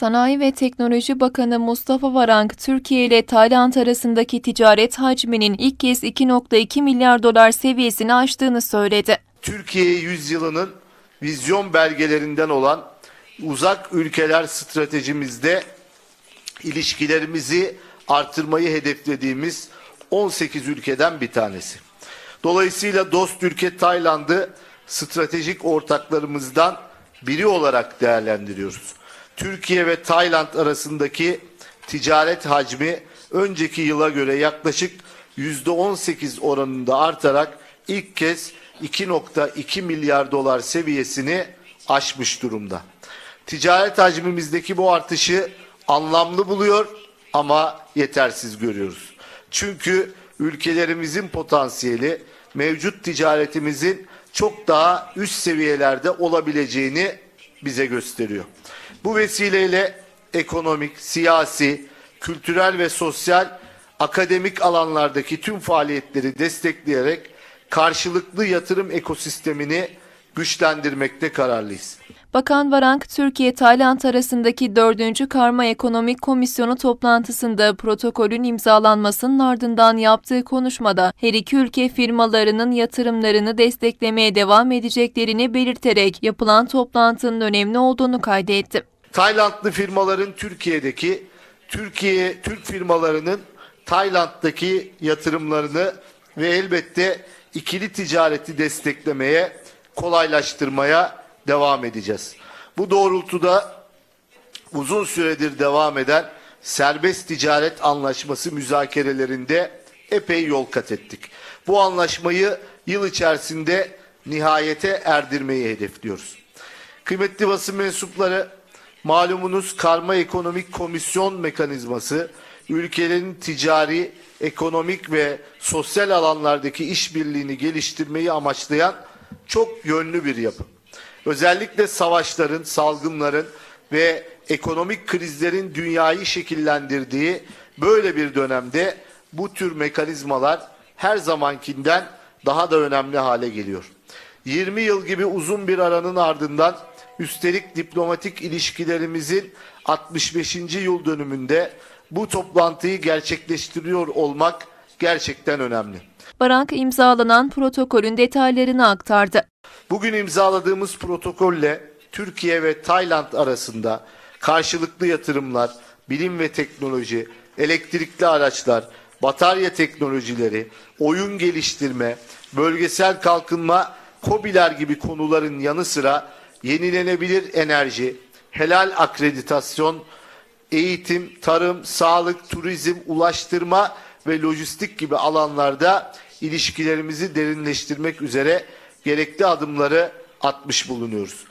Sanayi ve Teknoloji Bakanı Mustafa Varank, Türkiye ile Tayland arasındaki ticaret hacminin ilk kez 2.2 milyar dolar seviyesini aştığını söyledi. Türkiye yüzyılının vizyon belgelerinden olan uzak ülkeler stratejimizde ilişkilerimizi artırmayı hedeflediğimiz 18 ülkeden bir tanesi. Dolayısıyla dost ülke Tayland'ı stratejik ortaklarımızdan biri olarak değerlendiriyoruz. Türkiye ve Tayland arasındaki ticaret hacmi önceki yıla göre yaklaşık %18 oranında artarak ilk kez 2.2 milyar dolar seviyesini aşmış durumda. Ticaret hacmimizdeki bu artışı anlamlı buluyor ama yetersiz görüyoruz. Çünkü ülkelerimizin potansiyeli mevcut ticaretimizin çok daha üst seviyelerde olabileceğini bize gösteriyor. Bu vesileyle ekonomik, siyasi, kültürel ve sosyal akademik alanlardaki tüm faaliyetleri destekleyerek karşılıklı yatırım ekosistemini güçlendirmekte kararlıyız. Bakan Varank, Türkiye-Tayland arasındaki 4. Karma Ekonomik Komisyonu toplantısında protokolün imzalanmasının ardından yaptığı konuşmada her iki ülke firmalarının yatırımlarını desteklemeye devam edeceklerini belirterek yapılan toplantının önemli olduğunu kaydetti. Taylandlı firmaların Türkiye'deki, Türkiye Türk firmalarının Tayland'daki yatırımlarını ve elbette ikili ticareti desteklemeye, kolaylaştırmaya devam edeceğiz. Bu doğrultuda uzun süredir devam eden serbest ticaret anlaşması müzakerelerinde epey yol kat ettik. Bu anlaşmayı yıl içerisinde nihayete erdirmeyi hedefliyoruz. Kıymetli basın mensupları, malumunuz karma ekonomik komisyon mekanizması ülkelerin ticari, ekonomik ve sosyal alanlardaki işbirliğini geliştirmeyi amaçlayan çok yönlü bir yapı. Özellikle savaşların, salgınların ve ekonomik krizlerin dünyayı şekillendirdiği böyle bir dönemde bu tür mekanizmalar her zamankinden daha da önemli hale geliyor. 20 yıl gibi uzun bir aranın ardından üstelik diplomatik ilişkilerimizin 65. yıl dönümünde bu toplantıyı gerçekleştiriyor olmak gerçekten önemli. Varank imzalanan protokolün detaylarını aktardı. Bugün imzaladığımız protokolle Türkiye ve Tayland arasında karşılıklı yatırımlar, bilim ve teknoloji, elektrikli araçlar, batarya teknolojileri, oyun geliştirme, bölgesel kalkınma, KOBİ'ler gibi konuların yanı sıra yenilenebilir enerji, helal akreditasyon, eğitim, tarım, sağlık, turizm, ulaştırma ve lojistik gibi alanlarda ilişkilerimizi derinleştirmek üzere gerekli adımları atmış bulunuyoruz.